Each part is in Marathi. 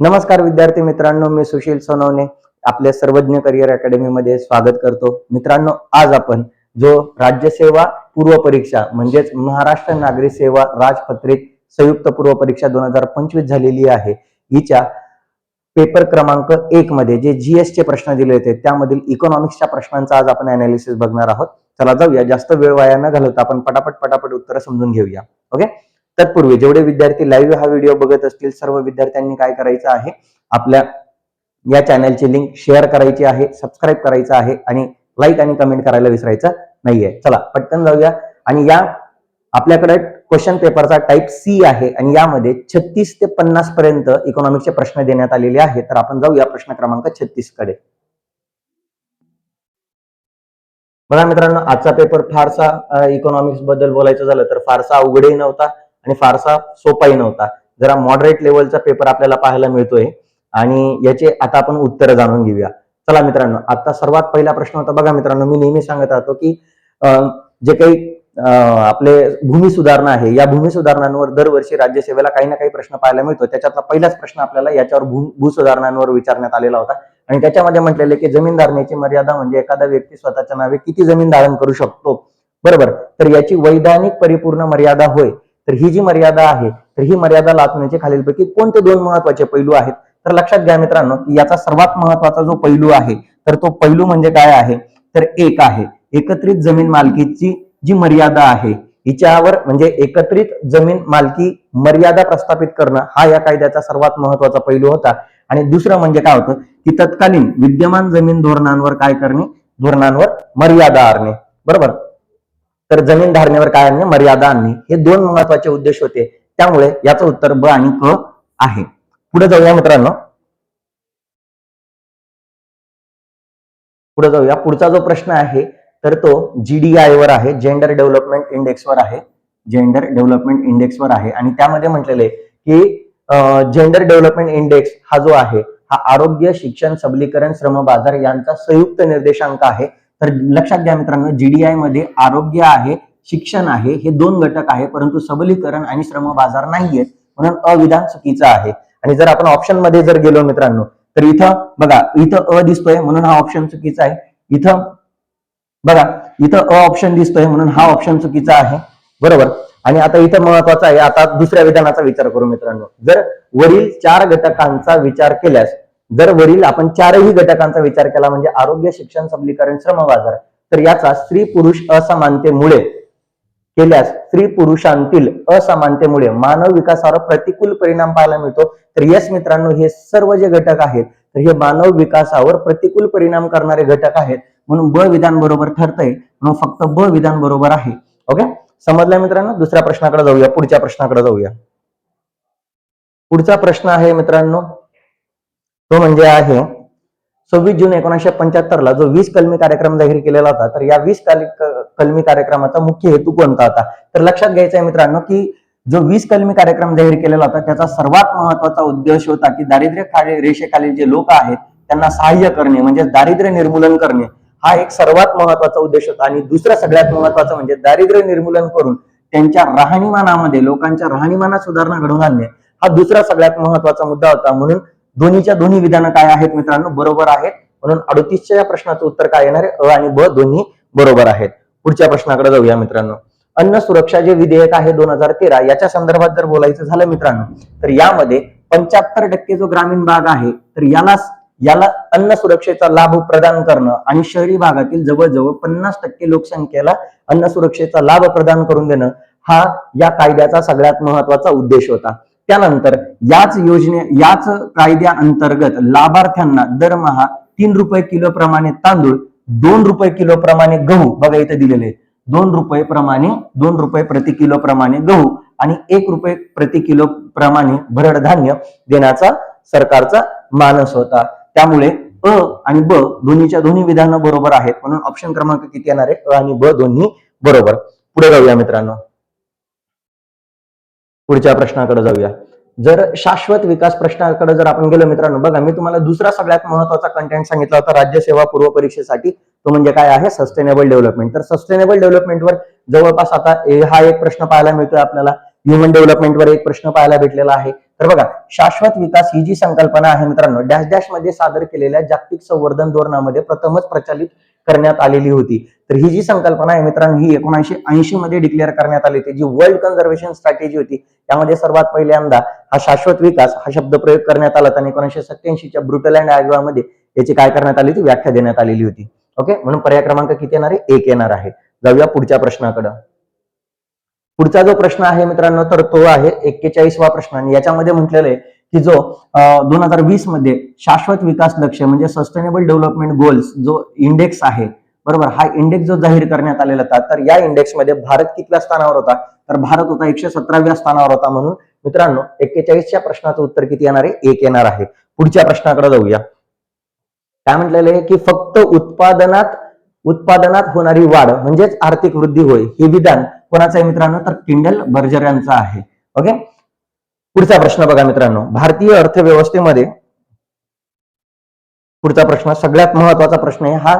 नमस्कार विद्यार्थी मित्रांनो मी सुशील सोनवणे आपल्या सर्वज्ञ करिअर अकॅडमीमध्ये स्वागत करतो. मित्रांनो आज आपण जो राज्यसेवा पूर्व परीक्षा म्हणजेच महाराष्ट्र नागरी सेवा राजपत्रित संयुक्त पूर्व परीक्षा दोन हजार पंचवीस झालेली आहे हिच्या पेपर क्रमांक एक मध्ये जे जीएसचे प्रश्न दिले होते त्यामधील इकॉनॉमिक्सच्या प्रश्नांचा आज आपण अनालिसिस बघणार आहोत. चला जाऊया जास्त वेळ वाया न घालवता आपण पटापट पटापट उत्तर समजून घेऊया. ओके तत्पूर्वी जेवढे विद्यार्थी लाईव्ह हा व्हिडिओ बघत असतील सर्व विद्यार्थ्यांनी काय करायचं आहे आपल्या या चॅनलची लिंक शेअर करायची आहे सबस्क्राईब करायचं आहे आणि लाईक आणि कमेंट करायला विसरायचं नाहीये. चला पटकन जाऊया. आणि या आपल्याकडे क्वेश्चन पेपरचा टाईप सी आहे आणि यामध्ये छत्तीस ते पन्नास पर्यंत इकॉनॉमिक्सचे प्रश्न देण्यात आलेले आहेत. तर आपण जाऊया प्रश्न क्रमांक छत्तीसकडे. बघा मित्रांनो आजचा पेपर फारसा इकॉनॉमिक्सबद्दल बोलायचं झालं तर फारसा अवघडही नव्हता. आणि फारसा सोपाही नव्हता. जरा मॉडरेट लेवलचा पेपर आपल्याला पाहायला मिळतोय. आणि याचे आता आपण उत्तर जाणून घेऊया. चला मित्रांनो आता सर्वात पहिला प्रश्न होता बघा मित्रांनो मी नेहमी सांगत राहतो की जे काही आपले भूमी सुधारणा आहे या भूमी सुधारणांवर दरवर्षी राज्यसेवेला काही ना काही प्रश्न पाहायला मिळतो त्याच्यातला पहिलाच प्रश्न आपल्याला याच्यावर भू भूसुधारणांवर विचारण्यात आलेला होता. आणि त्याच्यामध्ये म्हटलेले की जमीन धारण्याची मर्यादा म्हणजे एखादा व्यक्ती स्वतःच्या नावे किती जमीन धारण करू शकतो? बरोबर. तर याची वैधानिक परिपूर्ण मर्यादा होय. तर ही जी मर्यादा आहे तर ही मर्यादा लादण्याचे खालीलपैकी कोणते दोन महत्त्वाचे पैलू आहेत? तर लक्षात घ्या मित्रांनो की याचा सर्वात महत्त्वाचा जो पैलू आहे तर तो पैलू म्हणजे काय आहे? तर एक आहे एकत्रित जमीन मालकीची जी मर्यादा आहे हिच्यावर म्हणजे एकत्रित जमीन मालकी मर्यादा प्रस्थापित करणं हा या कायद्याचा सर्वात महत्त्वाचा पैलू होता. आणि दुसरं म्हणजे काय होतं की तत्कालीन विद्यमान जमीन धोरणांवर काय करणे? धोरणांवर मर्यादा आणणे. बरोबर? तर जमीन धारणेवर काय आणणे? मर्यादा आणणे. हे दोन महत्त्वाचे उद्देश होते. त्यामुळे याचं उत्तर ब आणि क आहे. पुढे जाऊया मित्रांनो. पुढे जाऊया. पुढचा जो प्रश्न आहे तर तो जीडीआय वर आहे. जेंडर डेव्हलपमेंट इंडेक्सवर आहे. जेंडर डेव्हलपमेंट इंडेक्सवर आहे. आणि त्यामध्ये म्हटलेले की जेंडर डेव्हलपमेंट इंडेक्स हा जो आहे हा आरोग्य शिक्षण सबलीकरण श्रम बाजार यांचा संयुक्त निर्देशांक आहे. तर लक्षात घ्या मित्रांनो जीडीआयमध्ये आरोग्य आहे शिक्षण आहे हे दोन घटक आहे परंतु सबलीकरण आणि श्रम बाजार नाहीयेत म्हणून अविधान चुकीचं आहे. आणि जर आपण ऑप्शनमध्ये जर गेलो मित्रांनो तर इथं बघा इथं अ दिसतोय म्हणून हा ऑप्शन चुकीचा आहे. इथं बघा इथं अ ऑप्शन दिसतोय म्हणून हा ऑप्शन चुकीचा आहे. बरोबर? आणि आता इथं महत्वाचं आहे आता दुसऱ्या विधानाचा विचार करू मित्रांनो. जर वरील चार घटकांचा विचार केल्यास जर वरील आपण चारही घटकांचा विचार केला म्हणजे आरोग्य शिक्षण सबलीकरण श्रम बाजार तर याचा स्त्री पुरुष असमानतेमुळे केल्यास स्त्री पुरुषांतील असमानतेमुळे मानव विकासावर प्रतिकूल परिणाम पाहायला मिळतो. तर यस मित्रांनो हे सर्व जे घटक आहेत तर हे मानव विकासावर प्रतिकूल परिणाम करणारे घटक आहेत. म्हणून ब विधान बरोबर ठरतंय म्हणून फक्त ब विधान बरोबर आहे. ओके? समजलं मित्रांनो? दुसऱ्या प्रश्नाकडे जाऊया पुढच्या प्रश्नाकडे जाऊया. पुढचा प्रश्न आहे मित्रांनो तो म्हणजे आहे सव्वीस जून एकोणीसशे पंच्याहत्तर ला जो वीस कलमी कार्यक्रम जाहीर केलेला होता तर या वीस कलमी कार्यक्रमाचा मुख्य हेतू कोणता होता? तर लक्षात घ्यायचा आहे मित्रांनो की जो वीस कलमी कार्यक्रम जाहीर केलेला होता त्याचा सर्वात महत्त्वाचा उद्देश होता की दारिद्र्य खाली रेषेखालील जे लोक आहेत त्यांना सहाय्य करणे म्हणजे दारिद्र्य निर्मूलन करणे. हा एक सर्वात महत्त्वाचा उद्देश होता. आणि दुसरा सगळ्यात महत्त्वाचा म्हणजे दारिद्र्य निर्मूलन करून त्यांच्या राहणीमानामध्ये लोकांच्या राहणीमानात सुधारणा घडवून आणणे हा दुसरा सगळ्यात महत्त्वाचा मुद्दा होता. म्हणून दोन्हीच्या दोन्ही विधानं काय आहेत मित्रांनो? बरोबर आहेत. म्हणून अडतीसच्या या प्रश्नाचं उत्तर काय येणार आहे? अ आणि ब दोन्ही बरोबर आहेत. पुढच्या प्रश्नाकडे जाऊया मित्रांनो. अन्न सुरक्षा जे विधेयक आहे दोन हजार तेरा याच्या संदर्भात जर बोलायचं झालं मित्रांनो तर यामध्ये पंच्याहत्तर टक्के जो ग्रामीण भाग आहे तर याला याला अन्न सुरक्षेचा लाभ प्रदान करणं आणि शहरी भागातील जवळजवळ पन्नास टक्के लोकसंख्येला अन्न सुरक्षेचा लाभ प्रदान करून देणं हा या कायद्याचा सगळ्यात महत्त्वाचा उद्देश होता. त्यानंतर याच योजने याच कायद्याअंतर्गत लाभार्थ्यांना दरमहा तीन रुपये किलो प्रमाणे तांदूळ दोन रुपये किलो प्रमाणे गहू बघा इथे दिलेले. दोन रुपये प्रमाणे दोन रुपये प्रति किलो प्रमाणे गहू आणि एक रुपये प्रति किलो प्रमाणे भरड धान्य देण्याचा सरकारचा मानस होता. त्यामुळे अ आणि ब दोन्हीच्या दोन्ही विधानं बरोबर आहेत म्हणून ऑप्शन क्रमांक किती येणार आहे? अ आणि ब दोन्ही बरोबर. पुढे जाऊया मित्रांनो. पुढच्या प्रश्नाकडे जाऊया. जर शाश्वत विकास प्रश्नाकडे जर आपण गेलो मित्रांनो बघा मी तुम्हाला दुसरा सगळ्यात महत्त्वाचा कंटेंट सांगितला होता राज्य सेवा पूर्व परीक्षेसाठी. तो म्हणजे काय आहे? सस्टेनेबल डेव्हलपमेंट तर सस्टेनेबल डेव्हलपमेंटवर जवळपास आता ए- हा एक प्रश्न पाहायला मिळतोय आपल्याला. ह्युमन डेव्हलपमेंटवर एक प्रश्न पाहायला भेटलेला आहे. तर बघा शाश्वत विकास ही जी संकल्पना आहे मित्रांनो डॅश डॅशमध्ये सादर केलेल्या जागतिक संवर्धन धोरणामध्ये प्रथमच प्रचलित करण्यात आलेली होती. तर ही जी संकल्पना आहे मित्रांनो ही एकोणीशे ऐंशी मध्ये डिक्लेअर करण्यात आली होती जी वर्ल्ड कन्झर्वेशन स्ट्रॅटेजी होती. त्यामध्ये सर्वात पहिल्यांदा हा शाश्वत विकास हा शब्द प्रयोग करण्यात आला आणि एकोणीशे सत्याऐंशीच्या ब्रुटलँड आयोगामध्ये याची काय करण्यात आली होती? व्याख्या देण्यात आलेली होती. ओके म्हणून पर्याय क्रमांक किती येणार आहे? एक येणार आहे. जाऊया पुढच्या प्रश्नाकडे. पुढचा जो प्रश्न आहे मित्रांनो तर तो आहे एक्केचाळीसवा प्रश्न. आणि याच्यामध्ये म्हटलेलं आहे की जो दोन हजार वीसमध्ये शाश्वत विकास लक्ष म्हणजे सस्टेनेबल डेव्हलपमेंट गोल्स जो इंडेक्स आहे बरोबर? हा इंडेक्स जो जाहीर करण्यात आलेला होता तर या इंडेक्समध्ये भारत कितव्या स्थानावर होता? तर भारत होता एकशे सतराव्या स्थानावर होता म्हणून मित्रांनो एक्केचाळीसच्या प्रश्नाचं उत्तर किती येणार आहे? एक येणार आहे. पुढच्या प्रश्नाकडे जाऊया. काय म्हटलेलं आहे की फक्त उत्पादनात उत्पादनात होणारी वाढ म्हणजेच आर्थिक वृद्धी होय हे विधान कोणाचं आहे मित्रांनो? तर किंडल बर्जर यांचं आहे. ओके? पुढचा प्रश्न बघा मित्रांनो. भारतीय अर्थव्यवस्थेमध्ये पुढचा प्रश्न सगळ्यात महत्त्वाचा प्रश्न आहे हा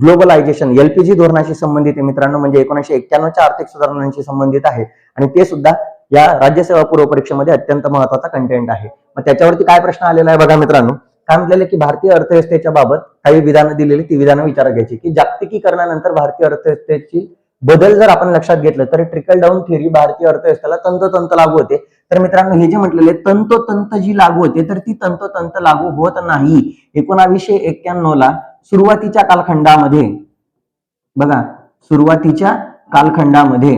ग्लोबलायझेशन एलपीजी धोरणाशी संबंधित आहे मित्रांनो म्हणजे एकोणीशे एक्क्याण्णवच्या आर्थिक सुधारणांशी संबंधित आहे. आणि ते सुद्धा या राज्यसेवा पूर्व परीक्षेमध्ये अत्यंत महत्त्वाचा कंटेंट आहे. मग त्याच्यावरती काय प्रश्न आलेला आहे बघा मित्रांनो. काय म्हटलेलं की भारतीय अर्थव्यवस्थेच्या बाबत काही विधानं दिलेली ती विधानं विचार घ्यायची. की जागतिकीकरणानंतर भारतीय अर्थव्यवस्थेची बदल जर आपण लक्षात घेतलं तर ट्रिकल डाऊन थिअरी भारतीय अर्थव्यवस्थेला तंतोतंत लागू होते. तर मित्रांनो हे जे म्हटलेले तंतोतंत जी लागू होते तर ती तंतोतंत लागू होत नाही. एकोणावीसशे एक्क्याण्णव ला सुरुवातीच्या कालखंडामध्ये बघा सुरुवातीच्या कालखंडामध्ये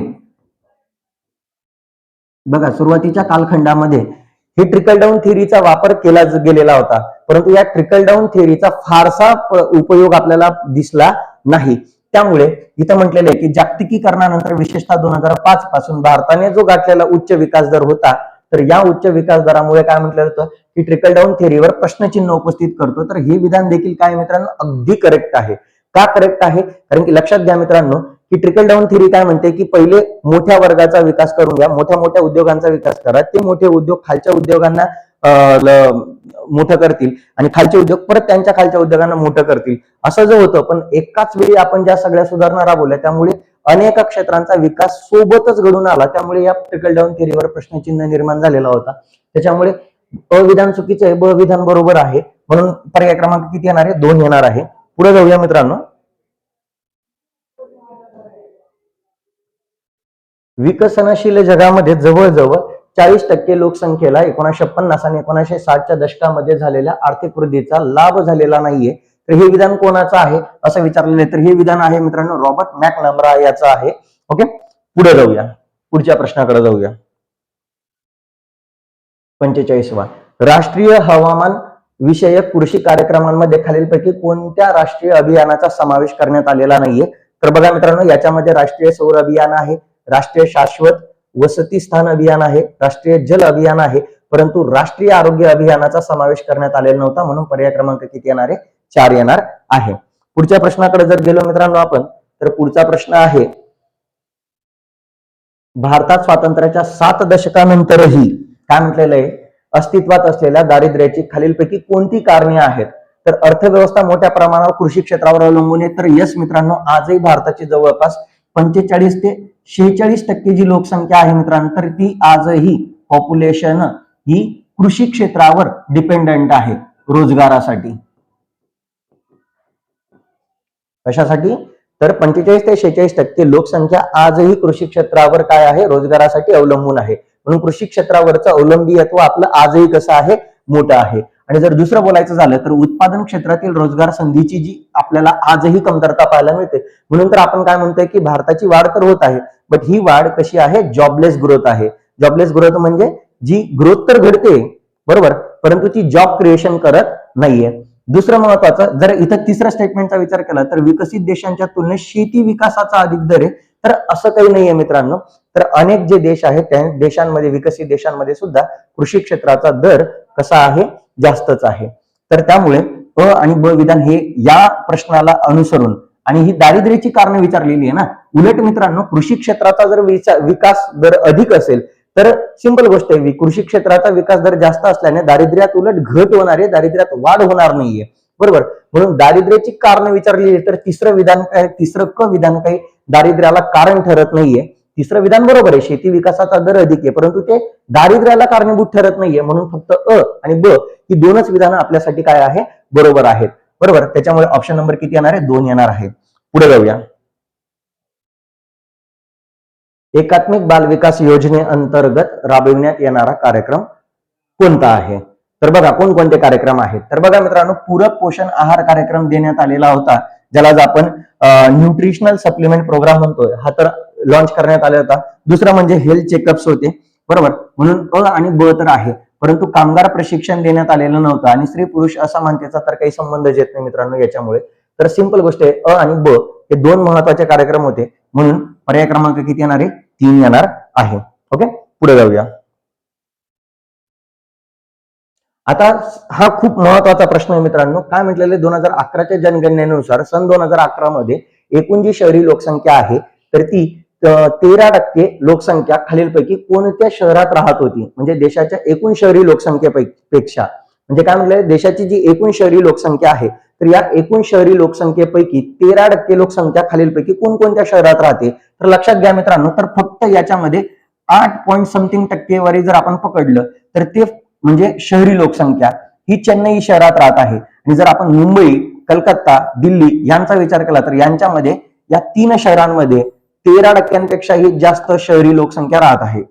बघा सुरुवातीच्या कालखंडामध्ये हे ट्रिकल डाऊन थिअरीचा वापर केला गेलेला होता. परंतु या ट्रिकल डाऊन थिअरीचा फारसा उपयोग आपल्याला दिसला नाही. त्यामुळे इथं म्हटलेलं आहे की जागतिकीकरणानंतर विशेषतः दोन हजार पाच पासून भारताने जो गाठलेला उच्च विकास दर होता तर या उच्च विकास दरामुळे काय म्हटलं जातं की ट्रिकल डाऊन थेरीवर प्रश्नचिन्ह उपस्थित करतो. तर हे विधान देखील काय मित्रांनो? अगदी करेक्ट आहे. का करेक्ट आहे? कारण की लक्षात घ्या मित्रांनो की ट्रिकल डाऊन थेरी काय म्हणते की पहिले मोठ्या वर्गाचा विकास करून घ्या मोठ्या मोठ्या उद्योगांचा विकास करा. ते मोठे उद्योग खालच्या उद्योगांना मोठं करतील आणि खालचे उद्योग परत त्यांच्या खालच्या उद्योगांना मोठं करतील. असं जे होतं पण एकाच वेळी आपण ज्या सगळ्या सुधारणा राबवल्या त्यामुळे अनेक क्षेत्रांचा विकास सोबतच घडून आला. त्यामुळे या ट्रिकल डाऊन थिअरीवर प्रश्नचिन्ह निर्माण झालेला होता. त्याच्यामुळे अविधान चुकीचं आहे ब विधान बरोबर आहे. म्हणून पर्याय क्रमांक किती येणार आहे? दोन येणार आहे. पुढे जाऊया मित्रांनो. विकसनशील जगामध्ये जवळजवळ चाळीस टक्के लोकसंख्येला एकोणीसशे पन्नास आणि एकोणीसशे साठच्या दशकामध्ये झालेल्या आर्थिक वृद्धीचा लाभ झालेला नाहीये. तर हे विधान कोणाचं आहे? असं विचारलेलं तर हे विधान आहे मित्रांनो रॉबर्ट मॅक नम्रा याचं आहे. ओके? पुढे जाऊया. पुढच्या प्रश्नाकडे जाऊया. पंचेचाळीसवा. राष्ट्रीय हवामान विषयक कृषी कार्यक्रमांमध्ये खालीलपैकी कोणत्या राष्ट्रीय अभियानाचा समावेश करण्यात आलेला नाहीये? तर बघा मित्रांनो याच्यामध्ये राष्ट्रीय सौर अभियान आहे राष्ट्रीय शाश्वत वसती स्थान अभियान आहे राष्ट्रीय जल अभियान आहे परंतु राष्ट्रीय आरोग्य अभियानाचा समावेश करण्यात आलेला नव्हता म्हणून पर्याय क्रमांक किती येणार? आहे चार येणार आहे. पुढच्या प्रश्नाकडे जर गेलो मित्रांनो आपण तर पुढचा प्रश्न आहे भारतात स्वातंत्र्याच्या सात दशकानंतरही काय म्हटलेलं आहे? अस्तित्वात असलेल्या दारिद्र्याची खालीलपैकी कोणती कारणे आहेत? तर अर्थव्यवस्था मोठ्या प्रमाणावर कृषी क्षेत्रावर अवलंबून आहे. तर यस मित्रांनो आजही भारताची जवळपास पंचेचाळीस ते शेहेचाळीस टक्के जी लोकसंख्या आहे मित्रांनो तर ती आजही पॉप्युलेशन ही कृषी क्षेत्रावर डिपेंडंट आहे रोजगारासाठी. कशासाठी? तर पंचेचाळीस ते शेहेचाळीस टक्के लोकसंख्या आजही कृषी क्षेत्रावर काय आहे? रोजगारासाठी अवलंबून आहे. म्हणून कृषी क्षेत्रावरचं अवलंबीयत्व आपलं आजही कसं आहे? मोठं आहे. आणि जर दुसरं बोलायचं झालं तर उत्पादन क्षेत्रातील रोजगार संधीची जी आपल्याला आजही कमतरता पाहायला मिळते. म्हणून तर आपण काय म्हणतोय की भारताची वाढ तर होत आहे बट ही वाढ कशी आहे? जॉबलेस ग्रोथ आहे. जॉबलेस ग्रोथ म्हणजे जी ग्रोथ तर घडते बरोबर परंतु ती जॉब क्रिएशन करत नाहीये. दुसरं महत्वाचं जर इथं तिसऱ्या स्टेटमेंटचा विचार केला तर विकसित देशांच्या तुलनेत शेती विकासाचा अधिक दर आहे. तर असं काही नाहीये मित्रांनो. तर अनेक जे देश आहेत त्या देशांमध्ये विकसित देशांमध्ये सुद्धा कृषी क्षेत्राचा दर कसा आहे? जास्तच आहे. तर त्यामुळे अ आणि ब विधान हे या प्रश्नाला अनुसरून आणि ही दारिद्र्याची कारणं विचारलेली आहे ना उलट मित्रांनो कृषी क्षेत्राचा जर विकास दर अधिक असेल तर सिंपल गोष्ट आहे कृषी क्षेत्राचा विकास दर जास्त असल्याने दारिद्र्यात उलट घट होणार आहे दारिद्र्यात वाढ होणार नाहीये. बरोबर? म्हणून दारिद्र्याची कारणं विचारलेली तर तिसरं विधान काय तिसरं क विधान काही दारिद्र्याला कारण ठरत नाहीये. तिसरं विधान बरोबर आहे शेती विकासाचा दर अधिक आहे परंतु ते दारिद्र्याला कारणीभूत ठरत नाहीये म्हणून फक्त अ आणि ब ही दोनच विधानं आपल्यासाठी काय आहे बरोबर आहेत. बरोबर? त्याच्यामुळे ऑप्शन नंबर किती येणार आहे? दोन येणार आहे पुढे जाऊया. एकात्मिक बाल विकास योजनेअंतर्गत राबविण्यात येणारा कार्यक्रम कोणता आहे? तर बघा कोणकोणते कार्यक्रम आहेत? तर बघा मित्रांनो पूरक पोषण आहार कार्यक्रम देण्यात आलेला होता ज्याला आपण न्यूट्रिशनल सप्लिमेंट प्रोग्राम म्हणतोय. हा तर लॉन्च करण्यात आला होता. दुसरा म्हणजे हेल्थ चेकअप्स होते. बरोबर? म्हणून अ आणि ब तर आहे. परंतु कामगार प्रशिक्षण देण्यात आलेलं नव्हतं आणि स्त्री पुरुष असमानतेचा तर काही संबंधच येत नाही मित्रांनो याच्यामुळे. तर सिंपल गोष्ट आहे अ आणि ब हे दोन महत्त्वाचे कार्यक्रम होते. म्हणून पर्याय क्रमांक किती येणार आहे? तीन येणार आहे. ओके? पुढे जाऊया. आता हा खूप महत्त्वाचा प्रश्न आहे मित्रांनो. काय म्हटलेले दोन हजार अकराच्या जनगणनेनुसार सन दोन हजार अकरा मध्ये एकूण जी शहरी लोकसंख्या आहे. तर ती तेरा टक्के लोकसंख्या खालीलपैकी कोणत्या शहरात राहत होती? म्हणजे देशाच्या एकूण शहरी लोकसंख्येपेक्षा. म्हणजे काय म्हटलंय? देशाची जी एकूण शहरी लोकसंख्या आहे तर या एकूण शहरी लोकसंख्येपैकी तेरा टक्के लोकसंख्या खालीलपैकी कोणकोणत्या शहरात राहते? तर लक्षात घ्या मित्रांनो तर फक्त याच्यामध्ये आठ पॉईंट समथिंग टक्केवारी जर आपण पकडलं तर ते म्हणजे शहरी लोकसंख्या ही चेन्नई शहरात राहत आहे. आणि जर आपण मुंबई कलकत्ता दिल्ली यांचा विचार केला तर यांच्यामध्ये या तीन शहरांमध्ये तेरा टक्क्यांपेक्षाही जास्त शहरी लोकसंख्या राहत आहे.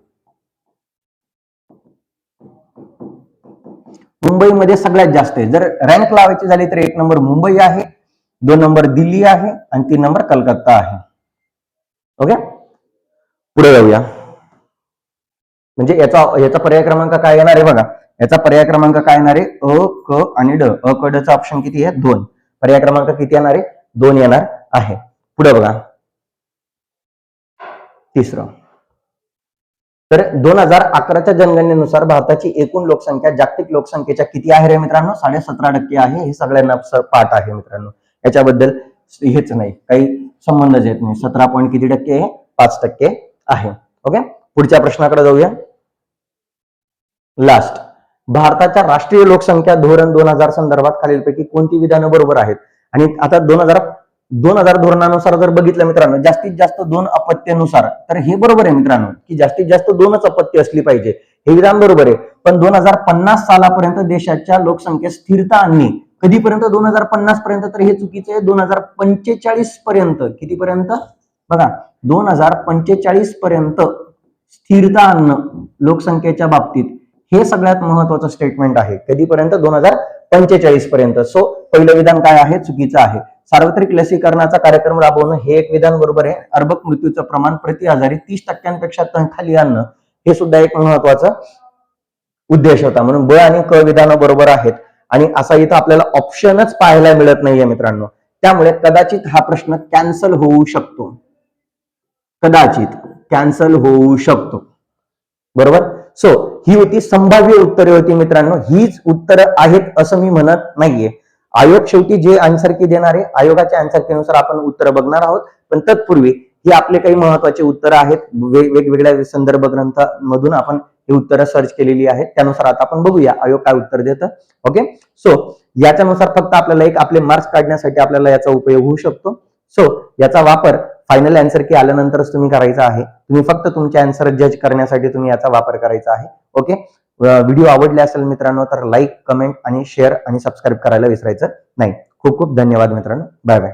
मुंबईमध्ये सगळ्यात जास्त आहे. जर रँक लावायची झाली तर एक नंबर मुंबई आहे दोन नंबर दिल्ली आहे आणि तीन नंबर कलकत्ता आहे. ओके? पुढे जाऊया. म्हणजे याचा याचा पर्याय क्रमांक काय येणार आहे बघा. याचा पर्याय क्रमांक काय येणार आहे? अ क आणि ड. अ क ड चा ऑप्शन किती आहे? दोन. पर्याय क्रमांक किती येणार आहे? दोन येणार आहे. पुढे बघा. तिसरं. तर दोन हजार अकराच्या जनगणनेनुसार भारताची एकूण लोकसंख्या जागतिक लोकसंख्येच्या किती आहे रे मित्रांनो? साडे सतरा टक्के आहे. हे सगळ्यांना पाठ आहे मित्रांनो. याच्याबद्दल हेच नाही. काही संबंधच येत नाही. सतरा पॉईंट किती टक्के आहे? पाच टक्के आहे. ओके पुढच्या प्रश्नाकडे जाऊया. लास्ट भारताच्या राष्ट्रीय लोकसंख्या धोरण दोन हजार संदर्भात खालीलपैकी कोणती विधानं बरोबर आहेत? आणि आता दोन हजार दोन हजार धोरणानुसार जर बघितलं मित्रांनो जास्तीत जास्त दोन अपत्यानुसार तर हे बरोबर आहे मित्रांनो की जास्तीत जास्त दोनच अपत्य असली पाहिजे. हे विधान बरोबर आहे पण दोन हजार पन्नास सालापर्यंत देशाच्या लोकसंख्येत स्थिरता आणणे कधीपर्यंत? दोन हजार पन्नास पर्यंत तर हे चुकीचे आहे. दोन हजार पंचेचाळीस पर्यंत कितीपर्यंत? बघा दोन हजार पंचेचाळीस पर्यंत स्थिरता आणणं लोकसंख्येच्या बाबतीत हे सगळ्यात महत्वाचं स्टेटमेंट आहे. कधीपर्यंत? दोन हजार पंचेचाळीस पर्यंत. सो पहिलं विधान काय आहे? चुकीचं आहे. सार्वत्रिक लसीकरणाचा कार्यक्रम राबवणं हे एक विधान बरोबर आहे. अर्भक मृत्यूचं प्रमाण प्रति आजारी तीस टक्क्यांपेक्षा खाली आणणं हे सुद्धा एक महत्त्वाचा उद्देश होता. म्हणून ब आणि क विधानं बरोबर आहेत. आणि असा इथं आपल्याला ऑप्शनच पाहायला मिळत नाहीये मित्रांनो. त्यामुळे कदाचित हा प्रश्न कॅन्सल होऊ शकतो. कदाचित कॅन्सल होऊ शकतो. बरोबर? सो ही होती संभाव्य उत्तरे होती मित्रांनो. हीच उत्तरं आहेत असं मी म्हणत नाहीये. आयोग शेवटी जे आन्सर की देणार आहे आयोगाच्या आन्सरकीनुसार आपण उत्तर बघणार आहोत. पण तत्पूर्वी ही आपले काही महत्त्वाचे उत्तरं आहेत. वे- वेगवेगळ्या संदर्भ ग्रंथामधून आपण ही उत्तरं सर्च केलेली आहेत. त्यानुसार आता आपण बघूया आयोग काय उत्तर देतं. ओके सो याच्यानुसार फक्त आपल्याला एक आपले मार्क्स काढण्यासाठी आपल्याला याचा उपयोग होऊ शकतो. सो याचा वापर फायनल आन्सर की आल्यानंतरच तुम्ही करायचा आहे. तुम्ही फक्त तुमचे आन्सर जज करण्यासाठी तुम्ही याचा वापर करायचा आहे. ओके व्हिडिओ आवडले असेल मित्रांनो तर लाईक कमेंट आणि शेअर आणि सबस्क्राईब करायला विसरायचं नाही. खूप खूप धन्यवाद मित्रांनो. Bye bye